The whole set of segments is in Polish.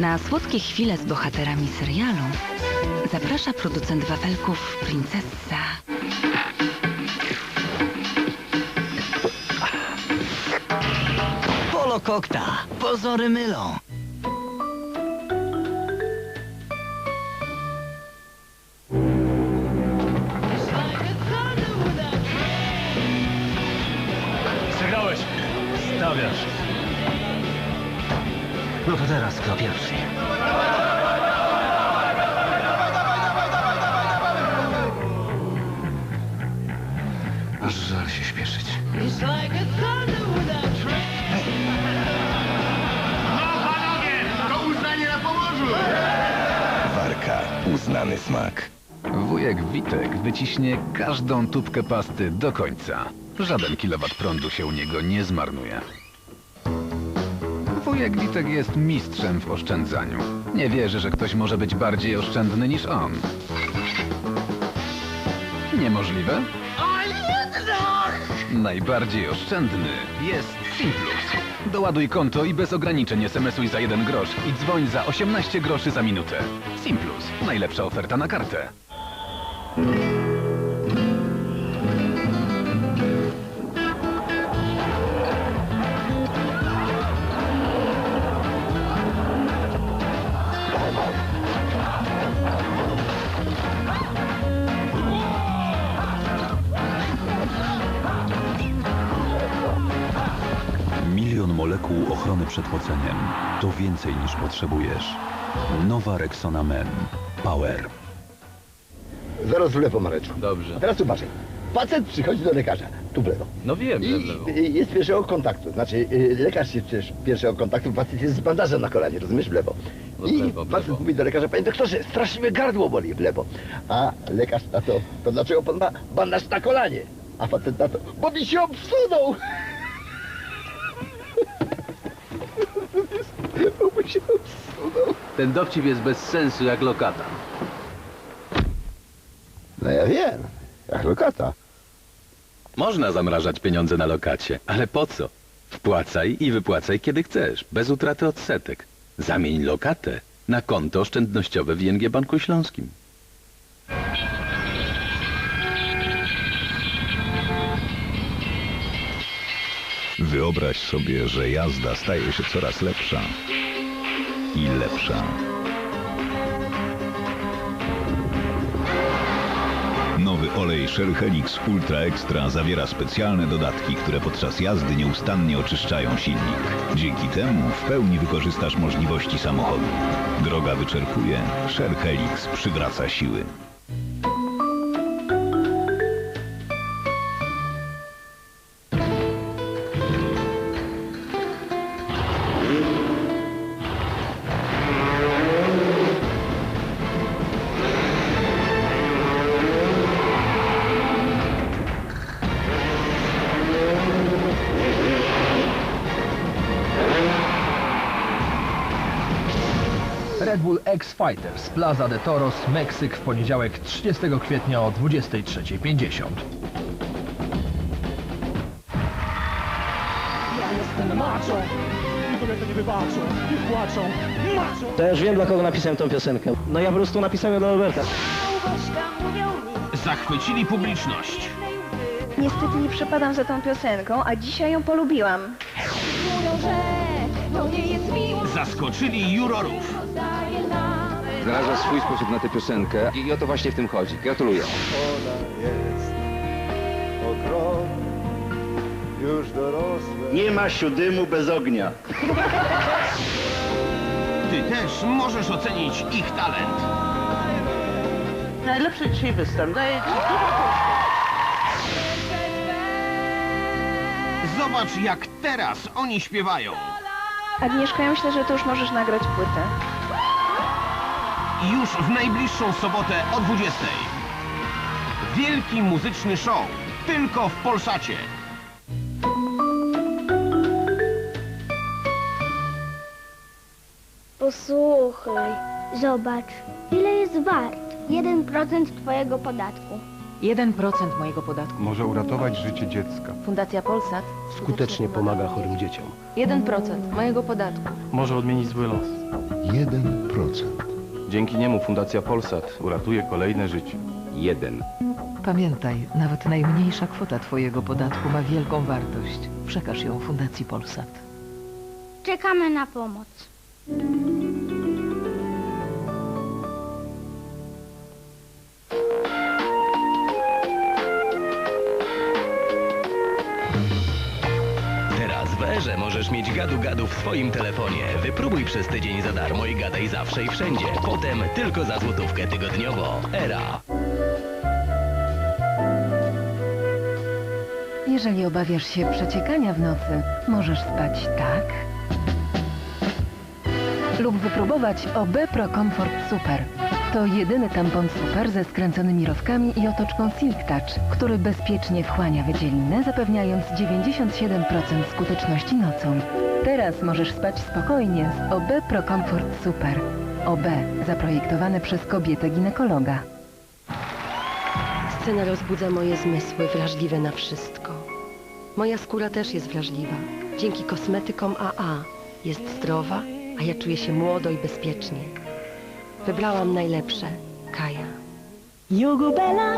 Na słodkie chwile z bohaterami serialu zaprasza producent wafelków Princessa. Polo kokta. Pozory mylą. Przegrałeś. Stawiasz. No to teraz kto pierwszy? Aż żal się śpieszyć. Warka. Uznany smak. Wujek Witek wyciśnie każdą tubkę pasty do końca. Żaden kilowat prądu się u niego nie zmarnuje. Wujek Witek jest mistrzem w oszczędzaniu. Nie wierzy, że ktoś może być bardziej oszczędny niż on. Niemożliwe? Najbardziej oszczędny jest Simplus. Doładuj konto i bez ograniczeń SMS-uj za 1 grosz i dzwoń za 18 groszy za minutę. Simplus. Najlepsza oferta na kartę. Przed poceniem. To więcej niż potrzebujesz. Nowa Rexona Men. Power. Zaraz w lewo, Mareczku. Dobrze. A teraz uważaj. Pacjent przychodzi do lekarza. Tu w lewo. No wiem, że w I lewo. jest pierwszego kontaktu. Znaczy, y, lekarz jest przecież pierwszego kontaktu, pacjent jest z bandażem na kolanie, rozumiesz? W lewo. No w I lewo, w lewo. mówi do lekarza, panie doktorze, strasznie mnie gardło boli w lewo. A lekarz na to, to dlaczego pan ma bandaż na kolanie? A pacjent na to, bo mi się obsunął. Bo mi się. Ten dowcip jest bez sensu jak lokata. No ja wiem, jak lokata. Można zamrażać pieniądze na lokacie, ale po co? Wpłacaj i wypłacaj kiedy chcesz, bez utraty odsetek. Zamień lokatę na konto oszczędnościowe w ING Banku Śląskim. Wyobraź sobie, że jazda staje się coraz lepsza i lepsza. Nowy olej Shell Helix Ultra Extra zawiera specjalne dodatki, które podczas jazdy nieustannie oczyszczają silnik. Dzięki temu w pełni wykorzystasz możliwości samochodu. Droga wyczerpuje, Shell Helix przywraca siły. Fighters Plaza de Toros, Meksyk w poniedziałek 30 kwietnia o 23.50. To ja już wiem, dla kogo napisałem tą piosenkę. No ja po prostu napisałem ją dla Alberta. Zachwycili publiczność. Niestety nie przepadam za tą piosenką, a dzisiaj ją polubiłam. Zaskoczyli jurorów. Znalazła swój sposób na tę piosenkę i o to właśnie w tym chodzi. Gratuluję. Nie ma siódymu bez ognia. Ty też możesz ocenić ich talent. Najlepszy dzisiaj występ. Daję ci Zobacz jak teraz oni śpiewają. Agnieszka, ja myślę, że to już możesz nagrać płytę. I już w najbliższą sobotę o 20. Wielki muzyczny show. Tylko w Polsacie. Posłuchaj, zobacz, ile jest wart 1% twojego podatku. 1% mojego podatku. Może uratować życie dziecka. Fundacja Polsat Skutecznie pomaga chorym dzieciom. 1% mojego podatku. Może odmienić zły los. 1%. Dzięki niemu Fundacja Polsat uratuje kolejne życie. Jeden. Pamiętaj, nawet najmniejsza kwota Twojego podatku ma wielką wartość. Przekaż ją Fundacji Polsat. Czekamy na pomoc. W swoim telefonie. Wypróbuj przez tydzień za darmo i gadaj zawsze i wszędzie. Potem tylko za złotówkę tygodniowo. Era. Jeżeli obawiasz się przeciekania w nocy, możesz spać tak lub wypróbować OB Pro Comfort Super. To jedyny tampon super ze skręconymi rowkami i otoczką Silk Touch, który bezpiecznie wchłania wydzielinę, zapewniając 97% skuteczności nocą. Teraz możesz spać spokojnie z OB Pro Comfort Super. OB, zaprojektowane przez kobietę ginekologa. Scena rozbudza moje zmysły, wrażliwe na wszystko. Moja skóra też jest wrażliwa. Dzięki kosmetykom AA jest zdrowa, a ja czuję się młodo i bezpiecznie. Wybrałam najlepsze. Kaja. Jugubela!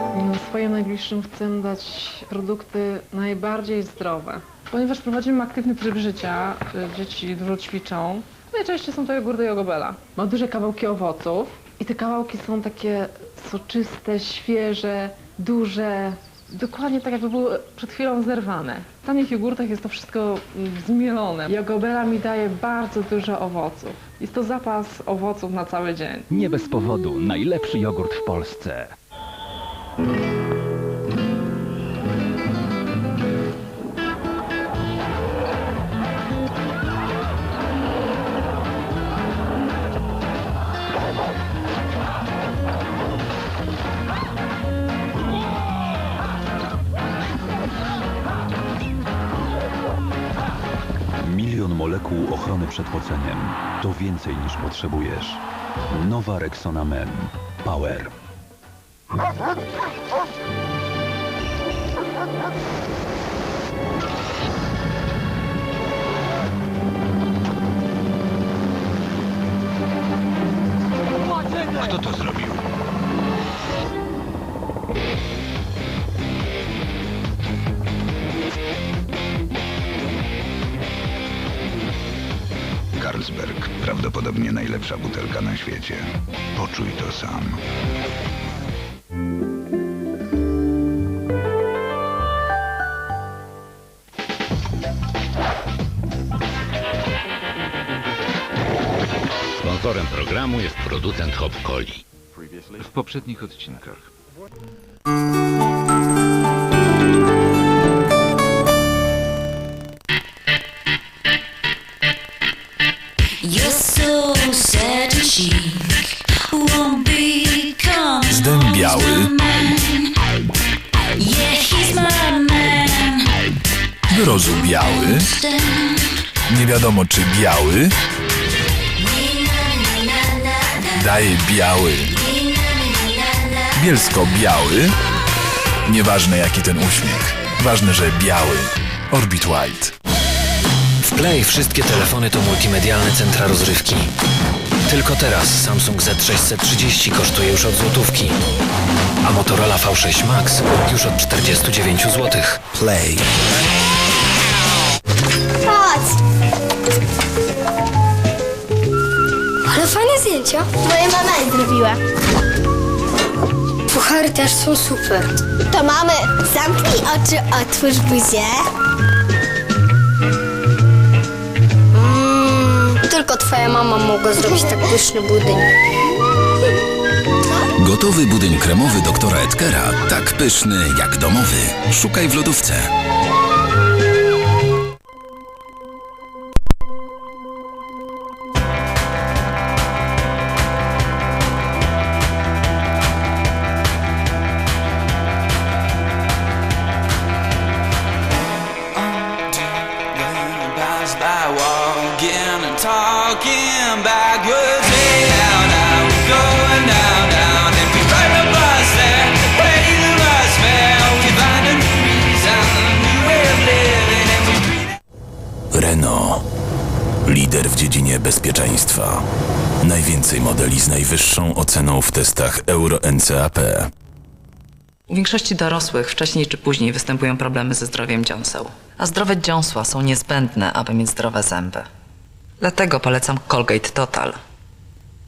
Swoim najbliższym chcę dać produkty najbardziej zdrowe. Ponieważ prowadzimy aktywny tryb życia, y, dzieci dużo ćwiczą, najczęściej są to jogurty Jogobela. Ma duże kawałki owoców i te kawałki są takie soczyste, świeże, duże, dokładnie tak jakby były przed chwilą zerwane. W tanich jogurtach jest to wszystko mm, zmielone. Jogobela mi daje bardzo dużo owoców. Jest to zapas owoców na cały dzień. Nie bez powodu najlepszy jogurt w Polsce. To więcej niż potrzebujesz. Nowa Rexona Men. Power. Kto to zrobił? Najlepsza butelka na świecie. Poczuj to sam. Sponsorem programu jest producent Hop Coli. W poprzednich odcinkach. Zdębiały, Yeah, he's my man. wyrozumiały, nie wiadomo czy biały, daje biały, bielsko-biały, nieważne jaki ten uśmiech, ważne, że biały. Orbit White. W Play wszystkie telefony to multimedialne centra rozrywki. Tylko teraz Samsung Z630 kosztuje już od złotówki, a Motorola V6 Max już od 49 zł. Play. Chodź! Ale fajne zdjęcia. Moja mama je zrobiła. Puchary też są super. To mamy, zamknij oczy, otwórz buzię. Twoja mama mogła zrobić tak pyszny budyń. Gotowy budyń kremowy doktora Edkera, tak pyszny jak domowy. Szukaj w lodówce. Renault. Lider w dziedzinie bezpieczeństwa. Najwięcej modeli z najwyższą oceną w testach Euro NCAP. U większości dorosłych wcześniej czy później występują problemy ze zdrowiem dziąseł. A zdrowe dziąsła są niezbędne, aby mieć zdrowe zęby. Dlatego polecam Colgate Total.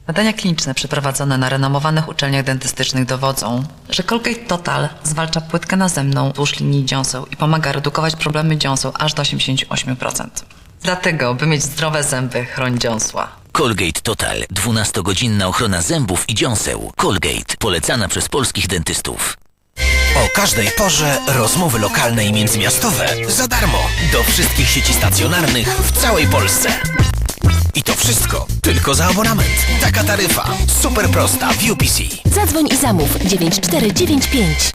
Badania kliniczne przeprowadzone na renomowanych uczelniach dentystycznych dowodzą, że Colgate Total zwalcza płytkę nazemną wzdłuż linii dziąseł i pomaga redukować problemy dziąseł aż do 88%. Dlatego, by mieć zdrowe zęby, chroń dziąsła. Colgate Total. 12-godzinna ochrona zębów i dziąseł. Colgate. Polecana przez polskich dentystów. O każdej porze rozmowy lokalne i międzymiastowe za darmo do wszystkich sieci stacjonarnych w całej Polsce. I to wszystko tylko za abonament. Taka taryfa. Super prosta w UPC. Zadzwoń i zamów 9495.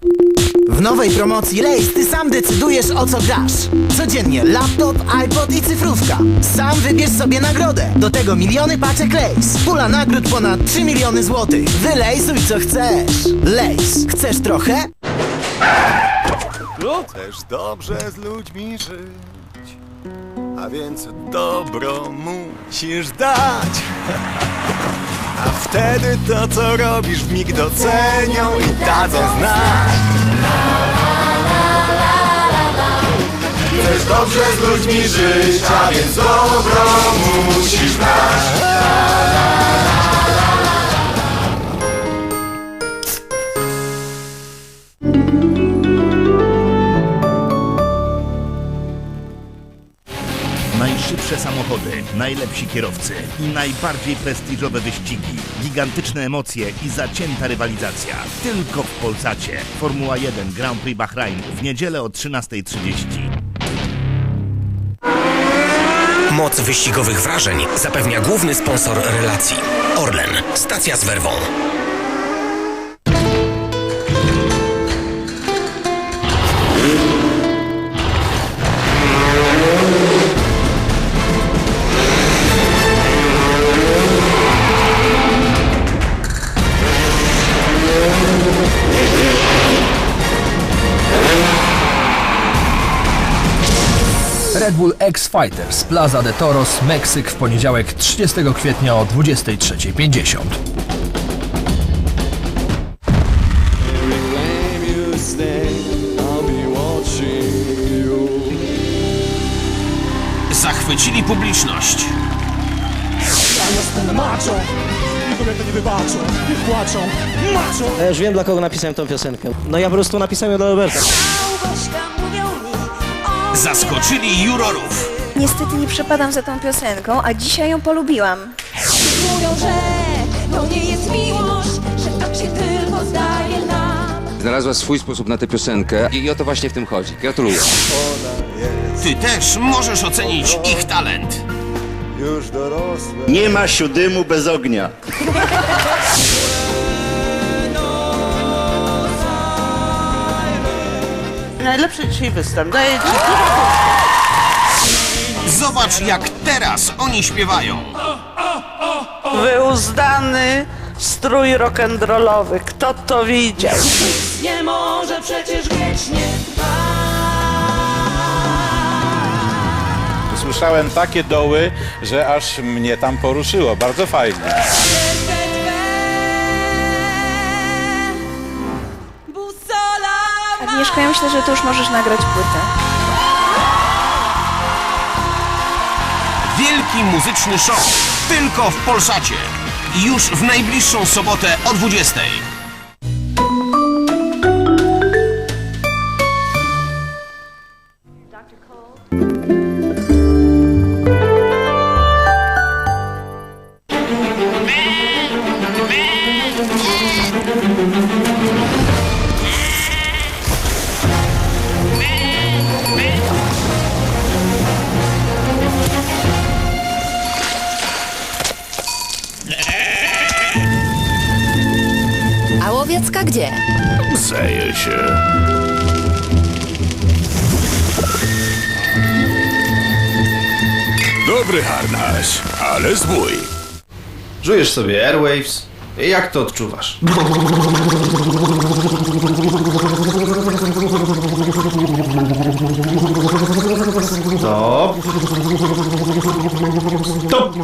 W nowej promocji Lace ty sam decydujesz o co grasz. Codziennie laptop, iPod i cyfrówka. Sam wybierz sobie nagrodę. Do tego miliony paczek Lace. Pula nagród ponad 3 miliony złotych. Wylejsuj co chcesz. Lace. Chcesz trochę? Chcesz dobrze z ludźmi żyć, a więc dobro musisz dać. A wtedy to, co robisz, w mig docenią i dadzą znać. Chcesz dobrze z ludźmi żyć, a więc dobro musisz dać. Najszybsze samochody, najlepsi kierowcy i najbardziej prestiżowe wyścigi, gigantyczne emocje i zacięta rywalizacja. Tylko w Polsacie. Formuła 1 Grand Prix Bahrain w niedzielę o 13.30. Moc wyścigowych wrażeń zapewnia główny sponsor relacji. Orlen. Stacja z werwą. Bull X Fighters Plaza de Toros, Meksyk w poniedziałek 30 kwietnia o 23.50. Zachwycili publiczność. Ja jestem macho i kobiety nie wybaczą, nie płaczą. Macho! Ja już wiem, dla kogo napisałem tą piosenkę. No ja po prostu napisałem ją dla Roberta. Zaskoczyli jurorów. Niestety nie przepadam za tą piosenką, a dzisiaj ją polubiłam. Mówią, że to nie jest miłość, że tak się tylko zdaje nam. Znalazła swój sposób na tę piosenkę i o to właśnie w tym chodzi. Gratuluję. Ty też możesz ocenić ich talent. Już dorosłe. Nie ma siódymu bez ognia. Najlepszy dzisiaj występ. Daję ci Zobacz jak teraz oni śpiewają. wyuzdany strój rock'n'rollowy. Kto to widział? Nie może przecież wiecznie Słyszałem takie doły, że aż mnie tam poruszyło. Bardzo fajnie. Agnieszka, ja myślę, że ty już możesz nagrać płytę. Wielki muzyczny show. Tylko w Polsacie. Już w najbliższą sobotę o 20. Się. Dobry harnaś, ale zbój. Żujesz sobie Airwaves? Jak to odczuwasz? Stop. Stop.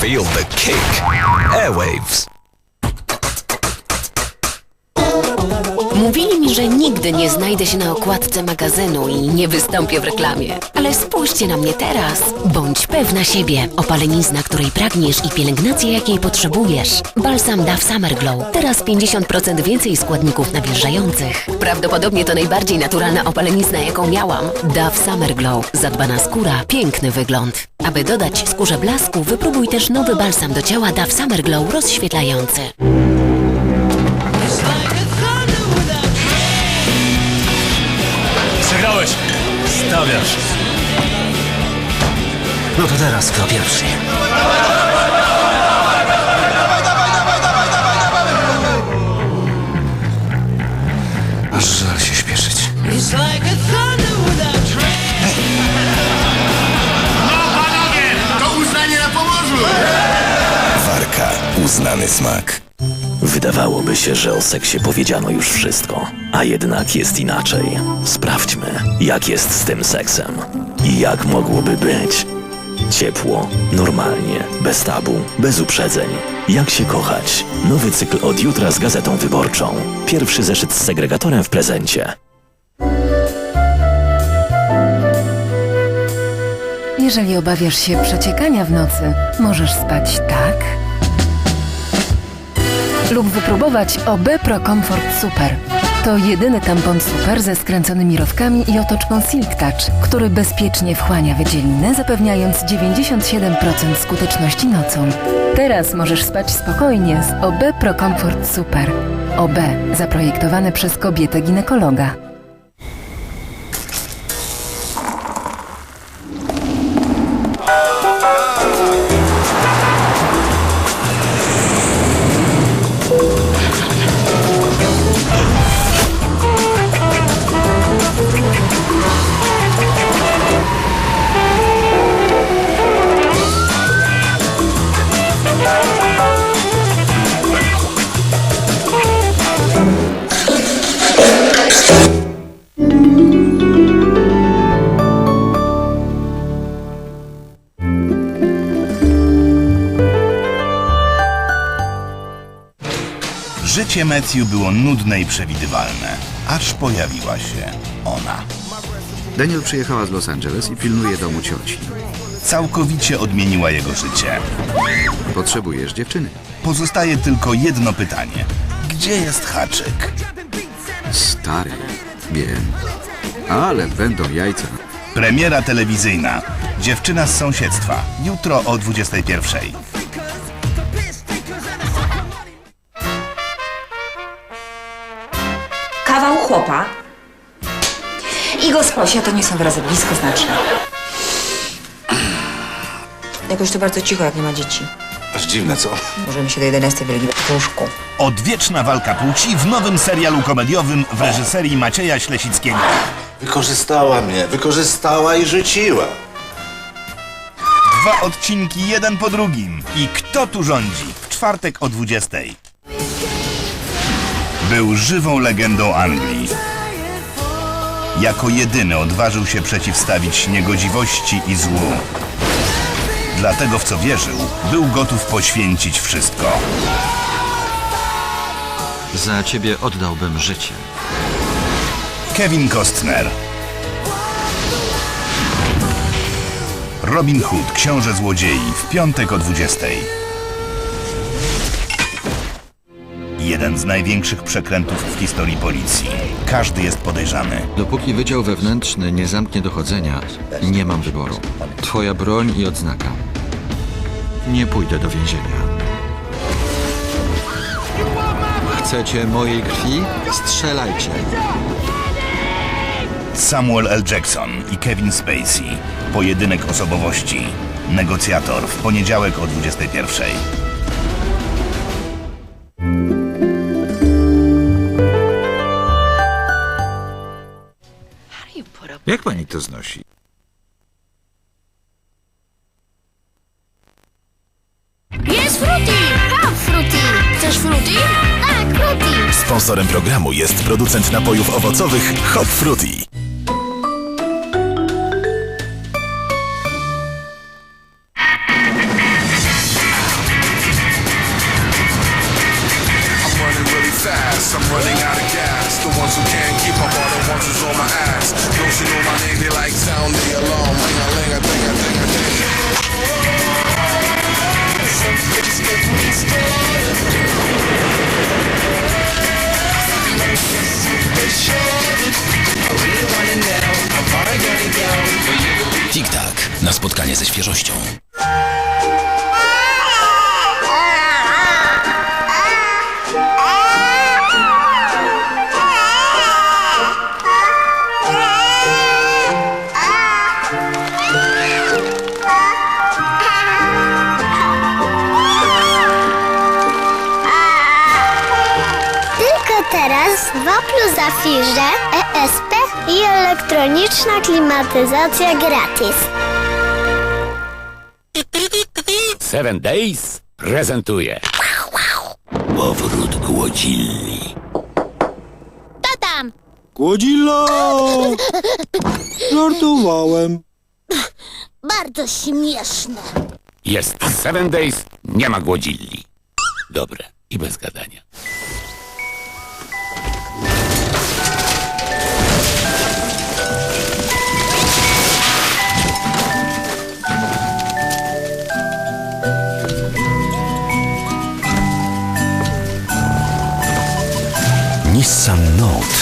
Feel the kick. Airwaves. Mówili mi, że nigdy nie znajdę się na okładce magazynu i nie wystąpię w reklamie. Ale spójrzcie na mnie teraz. Bądź pewna siebie. Opalenizna, której pragniesz i pielęgnacja, jakiej potrzebujesz. Balsam Dove Summer Glow. Teraz 50% więcej składników nawilżających. Prawdopodobnie to najbardziej naturalna opalenizna, jaką miałam. Dove Summer Glow. Zadbana skóra, piękny wygląd. Aby dodać skórze blasku, wypróbuj też nowy balsam do ciała Dove Summer Glow rozświetlający. Stawiasz. No to teraz kto pierwszy? Aż żal się śpieszyć. To uznanie na Pomorzu! Warka. Uznany smak. Wydawałoby się, że o seksie powiedziano już wszystko, a jednak jest inaczej. Sprawdźmy, jak jest z tym seksem i jak mogłoby być. Ciepło, normalnie, bez tabu, bez uprzedzeń. Jak się kochać? Nowy cykl od jutra z Gazetą Wyborczą. Pierwszy zeszyt z segregatorem w prezencie. Jeżeli obawiasz się przeciekania w nocy, możesz spać tak lub wypróbować OB Pro Comfort Super. To jedyny tampon super ze skręconymi rowkami i otoczką Silk Touch, który bezpiecznie wchłania wydzielinę, zapewniając 97% skuteczności nocą. Teraz możesz spać spokojnie z OB Pro Comfort Super. OB, zaprojektowane przez kobietę ginekologa. Życie Matthew było nudne i przewidywalne, aż pojawiła się ona. Daniel przyjechała z Los Angeles i pilnuje domu cioci. Całkowicie odmieniła jego życie. Potrzebujesz dziewczyny. Pozostaje tylko jedno pytanie. Gdzie jest haczyk? Stary, wiem. Ale będą jajca. Premiera telewizyjna. Dziewczyna z sąsiedztwa. Jutro o 21. chłopa i gosposia to nie są wyrazy bliskoznaczne. Jakoś to bardzo cicho, jak nie ma dzieci. Aż dziwne, co? Możemy się do 11 wylegić w łóżku. Odwieczna walka płci w nowym serialu komediowym w reżyserii Macieja Ślesickiego. Wykorzystała mnie, wykorzystała i rzuciła. Dwa odcinki jeden po drugim. I kto tu rządzi? W czwartek o 20. Był żywą legendą Anglii. Jako jedyny odważył się przeciwstawić niegodziwości i złu. Dlatego w co wierzył, był gotów poświęcić wszystko. Za ciebie oddałbym życie. Kevin Costner. Robin Hood, książę złodziei, w piątek o 20. Jeden z największych przekrętów w historii policji. Każdy jest podejrzany. Dopóki Wydział Wewnętrzny nie zamknie dochodzenia, nie mam wyboru. Twoja broń i odznaka. Nie pójdę do więzienia. Chcecie mojej krwi? Strzelajcie. Samuel L. Jackson i Kevin Spacey. Pojedynek osobowości. Negocjator w poniedziałek o 21. Jak pani to znosi? Jest Fruity! Mam Fruity! Chcesz Fruity? Tak, Fruity! Sponsorem programu jest producent napojów owocowych Hop Fruity. The alarm. Ring a ling a ding a ding a ding. Na spotkanie ze świeżością. Plus Zafirze, ESP i elektroniczna klimatyzacja gratis. Seven Days prezentuje Powrót Głodzilli. To tam! Głodzilla! Żartowałem. Bardzo śmieszne. Jest Seven Days, nie ma Głodzilli. Dobre i bez gadania. Nissan Note.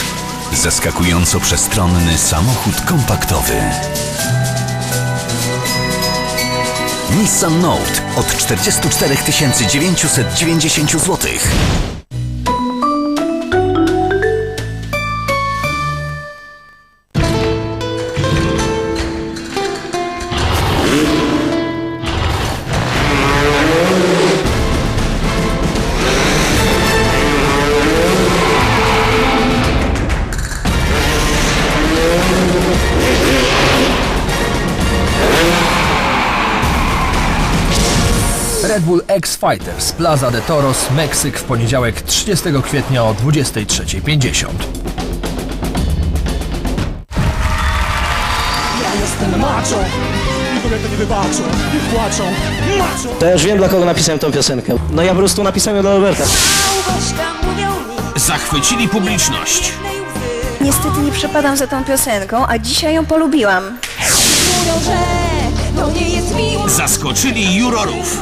Zaskakująco przestronny samochód kompaktowy. Nissan Note od 44 990 zł. Red Bull X Fighters Plaza de Toros, Meksyk w poniedziałek 30 kwietnia o 23.50. Ja jestem macho. I kobiety nie wybaczą, nie płaczą. Macho! To ja już wiem, dla kogo napisałem tą piosenkę. No ja po prostu napisałem ją dla Roberta. Zachwycili publiczność. Niestety nie przepadam za tą piosenką, a dzisiaj ją polubiłam. Mówią, że to nie jest miłość, Zaskoczyli jurorów.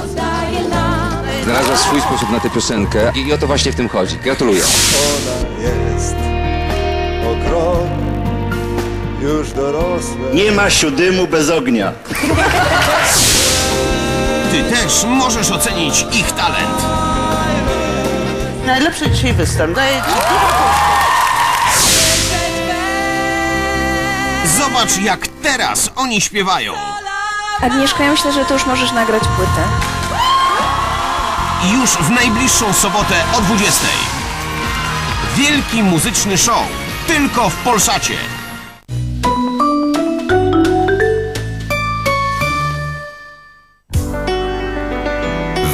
Znalazła swój sposób na tę piosenkę i o to właśnie w tym chodzi. Gratuluję. Ona jest już dorosła. Nie ma siódymu bez ognia. Ty też możesz ocenić ich talent. Najlepszy dzisiaj występ. Daję ci Zobacz jak teraz oni śpiewają. Agnieszka, ja myślę, że to już możesz nagrać płytę. Już w najbliższą sobotę o 20. Wielki muzyczny show. Tylko w Polsacie.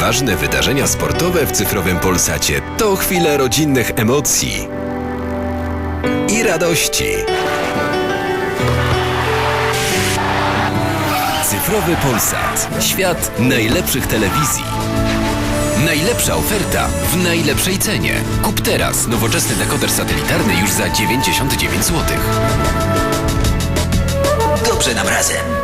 Ważne wydarzenia sportowe w cyfrowym Polsacie to chwile rodzinnych emocji i radości. Cyfrowy Polsat. Świat najlepszych telewizji. Najlepsza oferta w najlepszej cenie. Kup teraz nowoczesny dekoder satelitarny już za 99 zł. Dobrze nam razem.